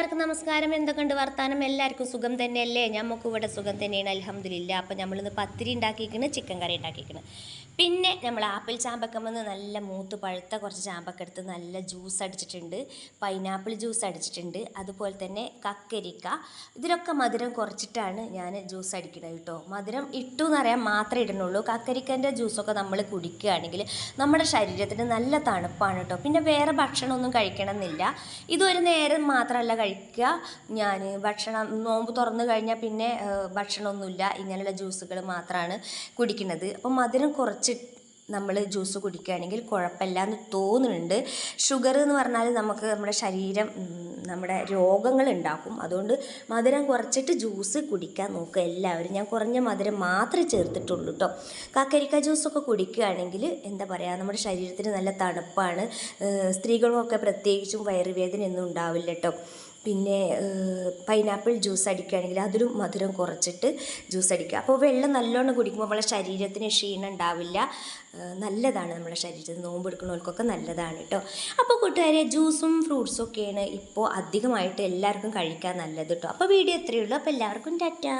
എല്ലാവർക്കും നമസ്കാരം. എന്തൊക്കെയുണ്ട് വർത്താനം? എല്ലാവർക്കും സുഖം തന്നെയല്ലേ? ഞമ്മക്ക് ഇവിടെ സുഖം തന്നെയാണ് അലഹമില്ല അപ്പം നമ്മളിന്ന് പത്തിരി ഉണ്ടാക്കിയിരിക്കുന്നത് ചിക്കൻ കറി ഉണ്ടാക്കിയിരിക്കുന്നത് പിന്നെ നമ്മൾ ആപ്പിൾ ചാമ്പക്കം വന്ന് നല്ല മൂത്ത് പഴുത്ത കുറച്ച് ചാമ്പക്ക എടുത്ത് നല്ല ജ്യൂസ് അടിച്ചിട്ടുണ്ട്. പൈനാപ്പിൾ ജ്യൂസ് അടിച്ചിട്ടുണ്ട്. അതുപോലെ തന്നെ കക്കരിക്ക. ഇതിലൊക്കെ മധുരം കുറച്ചിട്ടാണ് ഞാൻ ജ്യൂസ് അടിക്കുന്നത് കേട്ടോ. മധുരം ഇട്ടു എന്നറിയാൻ മാത്രമേ ഇടുന്നുള്ളൂ. കക്കരിക്കന്റെ ജ്യൂസൊക്കെ നമ്മൾ കുടിക്കുകയാണെങ്കിൽ നമ്മുടെ ശരീരത്തിന് നല്ല തണുപ്പാണ് കേട്ടോ. പിന്നെ വേറെ ഭക്ഷണമൊന്നും കഴിക്കണമെന്നില്ല. ഇതൊരു നേരം മാത്രമല്ല കഴിക്കുക ഞാൻ ഭക്ഷണം നോമ്പ് തുറന്നു കഴിഞ്ഞാൽ പിന്നെ ഭക്ഷണമൊന്നുമില്ല. ഇങ്ങനെയുള്ള ജ്യൂസുകൾ മാത്രമാണ് കുടിക്കുന്നത്. അപ്പോൾ മധുരം കുറച്ച് നമ്മൾ ജ്യൂസ് കുടിക്കുകയാണെങ്കിൽ കുഴപ്പമില്ല എന്ന് തോന്നുന്നുണ്ട്. ഷുഗർ എന്ന് പറഞ്ഞാൽ നമുക്ക് നമ്മുടെ ശരീരം നമ്മുടെ രോഗങ്ങൾ ഉണ്ടാക്കും. അതുകൊണ്ട് മധുരം കുറച്ചിട്ട് ജ്യൂസ് കുടിക്കാൻ നോക്കുക എല്ലാവരും. ഞാൻ കുറഞ്ഞ മധുരം മാത്രമേ ചേർത്തിട്ടുള്ളൂ കേട്ടോ കാക്കരിക്ക ജ്യൂസൊക്കെ കുടിക്കുകയാണെങ്കിൽ എന്താ പറയുക നമ്മുടെ ശരീരത്തിന് നല്ല തണുപ്പാണ്. സ്ത്രീകൾക്കൊക്കെ പ്രത്യേകിച്ചും വയറുവേദന ഒന്നും ഉണ്ടാവില്ല കേട്ടോ പിന്നെ പൈനാപ്പിൾ ജ്യൂസ് അടിക്കുകയാണെങ്കിൽ അതിലും മധുരം കുറച്ചിട്ട് ജ്യൂസ് അടിക്കുക. അപ്പോൾ വെള്ളം നല്ലോണം കുടിക്കുമ്പോൾ നമ്മളെ ശരീരത്തിന് ക്ഷീണം ഉണ്ടാവില്ല. നല്ലതാണ് നമ്മുടെ ശരീരത്തിന് നോമ്പ് എടുക്കുന്നവർക്കൊക്കെ നല്ലതാണ് കേട്ടോ. അപ്പോൾ കൂട്ടുകാരെ ജ്യൂസും ഫ്രൂട്ട്സും ഒക്കെയാണ് ഇപ്പോൾ അധികമായിട്ട് എല്ലാവർക്കും കഴിക്കാൻ നല്ലത് കേട്ടോ. അപ്പോൾ വീഡിയോ എത്രയേ ഉള്ളൂ. അപ്പോൾ എല്ലാവർക്കും ടാറ്റാ.